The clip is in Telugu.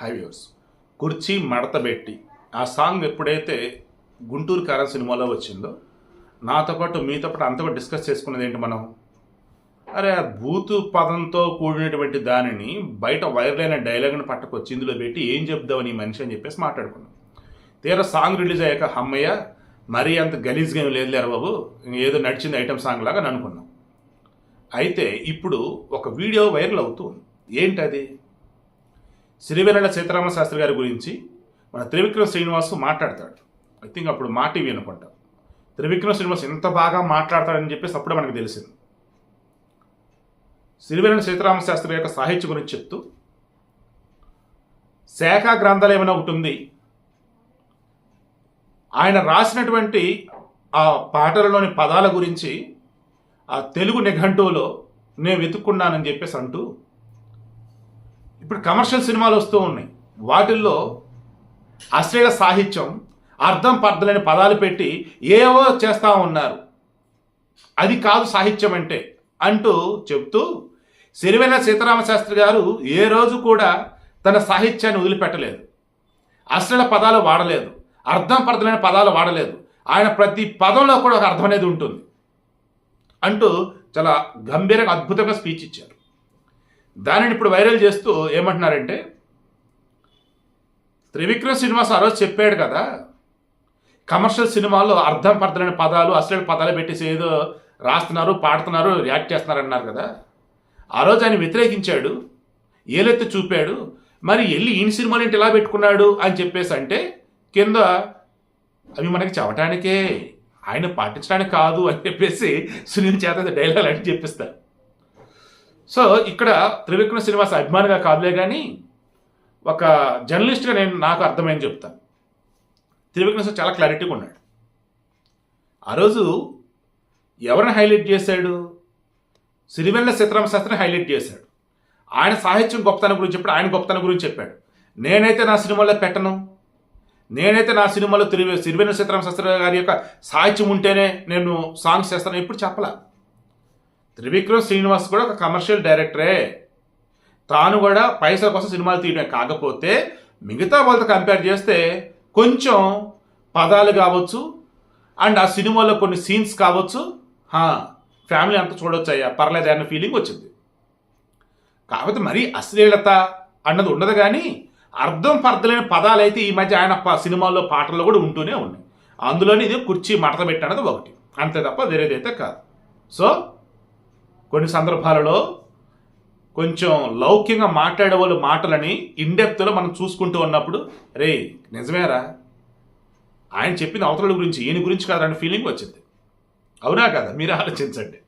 హై వ్యూస్ కుర్చీ మడతబెట్టి ఆ సాంగ్ ఎప్పుడైతే గుంటూరు కార సినిమాలో వచ్చిందో నాతో పాటు మీతో పాటు అంతగా డిస్కస్ చేసుకున్నది ఏంటి మనం? అరే ఆ బూతు పదంతో కూడినటువంటి దానిని బయట వైర్లైన డైలాగ్ని పట్టుకొచ్చి ఇందులో పెట్టి ఏం చెప్దామని మనిషి అని చెప్పేసి మాట్లాడుకున్నాం. తీరా సాంగ్ రిలీజ్ అయ్యాక హమ్మయ్య మరీ అంత గలీజ్గా ఏం లేదు లేరు బాబు? ఏదో నడిచింది ఐటమ్ సాంగ్ లాగా అని అనుకున్నాం. అయితే ఇప్పుడు ఒక వీడియో వైరల్ అవుతూ ఏంటది? సిరివెన్నెల సీతారామ శాస్త్రి గారి గురించి మన త్రివిక్రమ్ శ్రీనివాస్ మాట్లాడతాడు. ఐ థింక్ అప్పుడు మా టీవీ అనుకుంటా త్రివిక్రమ్ శ్రీనివాస్ ఎంత బాగా మాట్లాడతాడని చెప్పేసి అప్పుడే మనకు తెలిసింది. సిరివెన్నెల సీతారామ శాస్త్రి యొక్క సాహిత్యం గురించి చెప్తూ శాఖ గ్రంథాలు ఏమైనా ఒకటి ఉంది. ఆయన రాసినటువంటి ఆ పాటలలోని పదాల గురించి ఆ తెలుగు నిఘంటువులో నేను వెతుక్కున్నానని చెప్పేసి అంటూ ఇప్పుడు కమర్షియల్ సినిమాలు వస్తూ ఉన్నాయి. వాటిల్లో అశ్లీల సాహిత్యం అర్థం పర్థలేని పదాలు పెట్టి ఏవో చేస్తూ ఉన్నారు. అది కాదు సాహిత్యం అంటే అంటూ చెప్తూ సిరివెన్న సీతారామ శాస్త్రి గారు ఏ రోజు కూడా తన సాహిత్యాన్ని వదిలిపెట్టలేదు. అశ్లీల పదాలు వాడలేదు. అర్థం పర్థలేని పదాలు వాడలేదు. ఆయన ప్రతి పదంలో కూడా ఒక అర్థం అనేది ఉంటుంది. అంటూ చాలా గంభీరంగా అద్భుతంగా స్పీచ్ ఇచ్చారు. దానిని ఇప్పుడు వైరల్ చేస్తూ ఏమంటున్నారంటే త్రివిక్రమ్ శ్రీనివాస్ ఆ రోజు చెప్పాడు కదా కమర్షియల్ సినిమాల్లో అర్థం పర్థలేని పదాలు అసలు పదాలు పెట్టేసి ఏదో రాస్తున్నారు పాడుతున్నారు రియాక్ట్ చేస్తున్నారు అన్నారు కదా. ఆ రోజు ఆయన వ్యతిరేకించాడు ఏలెత్తి చూపాడు మరి వెళ్ళి ఈయన సినిమాలు ఏంటి ఇలా పెట్టుకున్నాడు అని చెప్పేసి అంటే కింద అవి మనకి చెప్పటానికే ఆయన పాటించడానికి కాదు అని చెప్పేసి సునీల్ చేత డైలాగ్ అని చెప్పిస్తారు. సో ఇక్కడ త్రివిక్రమ శ్రీనివాస్ అభిమానిగా కాదులే కానీ ఒక జర్నలిస్ట్గా నేను నాకు అర్థమైంది చెప్తాను త్రివిక్రమ చాలా క్లారిటీగా ఉన్నాడు. ఆ రోజు ఎవరిని హైలైట్ చేశాడు? సిరివెల్ల సీతారామ శాస్త్రిని హైలైట్ చేశాడు. ఆయన సాహిత్యం గొప్పతనం గురించి చెప్పాడు ఆయన గొప్పతనం గురించి చెప్పాడు. నేనైతే నా సినిమాలో పెట్టను. నేనైతే నా సినిమాలో తిరిగి సిరివెన్న సీతారామ శాస్త్రి గారి యొక్క సాహిత్యం ఉంటేనే నేను సాంగ్స్ చేస్తాను. ఎప్పుడు చెప్పలా? త్రివిక్రమ్ శ్రీనివాస్ కూడా ఒక కమర్షియల్ డైరెక్టరే తాను కూడా పైసల కోసం సినిమాలు తీయడమే కాకపోతే మిగతా వాళ్ళతో కంపేర్ చేస్తే కొంచెం పదాలు కావచ్చు అండ్ ఆ సినిమాలో కొన్ని సీన్స్ కావచ్చు ఫ్యామిలీ అంతా చూడొచ్చు అయ్యా పర్లేదు అన్న ఫీలింగ్ వచ్చింది. కాకపోతే మరీ అశ్లీలత అన్నది ఉండదు కానీ అర్థం పర్థలేని పదాలు అయితే ఈ మధ్య ఆయన సినిమాల్లో పాటల్లో కూడా ఉంటూనే ఉన్నాయి. అందులోనే ఇది కుర్చీ మడత పెట్టన్నది ఒకటి. అంతే తప్ప వేరేదైతే కాదు. సో కొన్ని సందర్భాలలో కొంచెం లౌక్యంగా మాట్లాడే వాళ్ళు మాటలని ఇండెప్త్లో మనం చూసుకుంటూ ఉన్నప్పుడు రే నిజమేరా? ఆయన చెప్పిన అవతల గురించి ఈయన గురించి కాదని ఫీలింగ్ వచ్చింది. అవునా కదా? మీరు ఆలోచించండి.